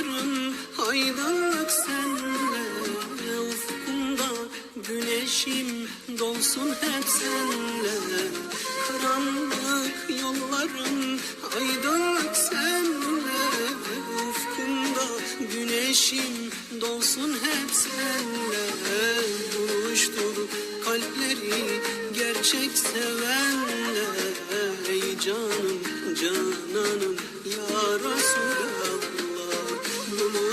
Yollarım aydınlık senle Ufkumda güneşim dolsun hep senle. Karanlık yollarım aydınlık senle Ufkumda güneşim dolsun hep senle. Buluştur kalpleri gerçek sevenle Ey canım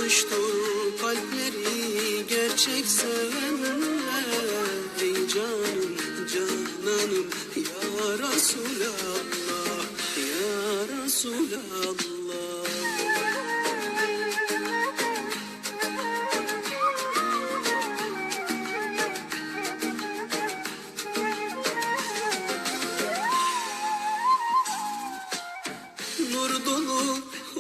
Buluştur kalpleri gerçek sevenle Ey canım cananım ya Resulallah Ya Resulallah. Nur dolu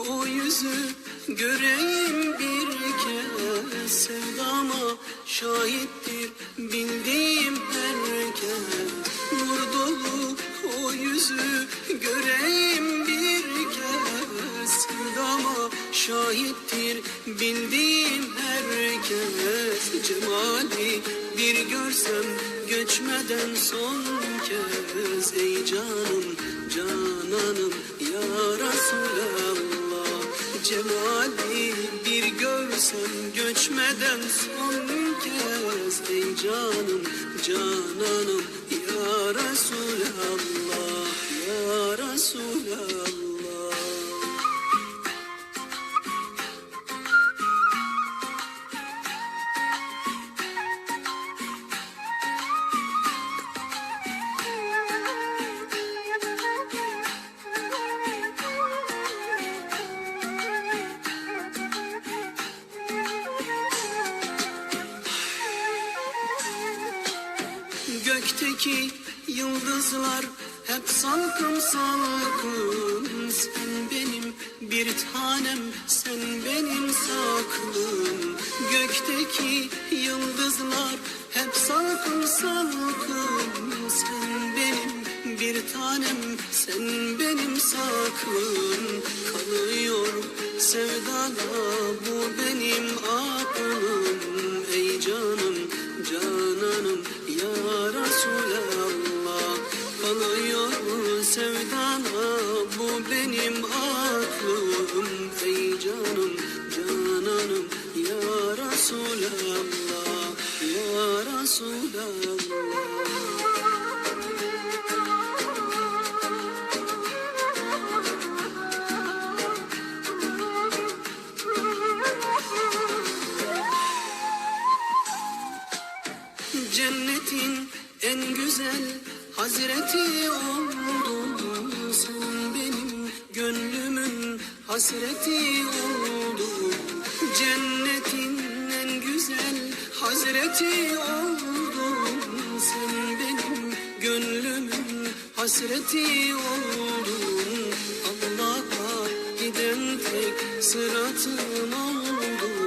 o yüzü göreyim bir kez Sevdama şahittir. Bildiğim herkes Nur dolu o yüzü. Göreyim bir kez Sevdama şahittir. Bildiğim herkes Cemali bir görsem göçmeden son kez. Ey canım cananım ya Resulallah Cemali bir görsem göçmeden son kez. Ey canım cananım ya Resulallah ya Resulallah Gökteki yıldızlar hep salkım salkım Sen benim bir tanem, sen benim saklım. Gökteki yıldızlar hep salkım salkım Sen benim bir tanem, sen benim saklım. Kalıyor sevdada bu benim aklım Cennetin en güzel hazreti oldun Sen benim gönlümün hasreti oldun. Cennetin en güzel hazreti oldun Sen benim gönlümün hasreti oldun. Allah'a giden tek sıratım oldun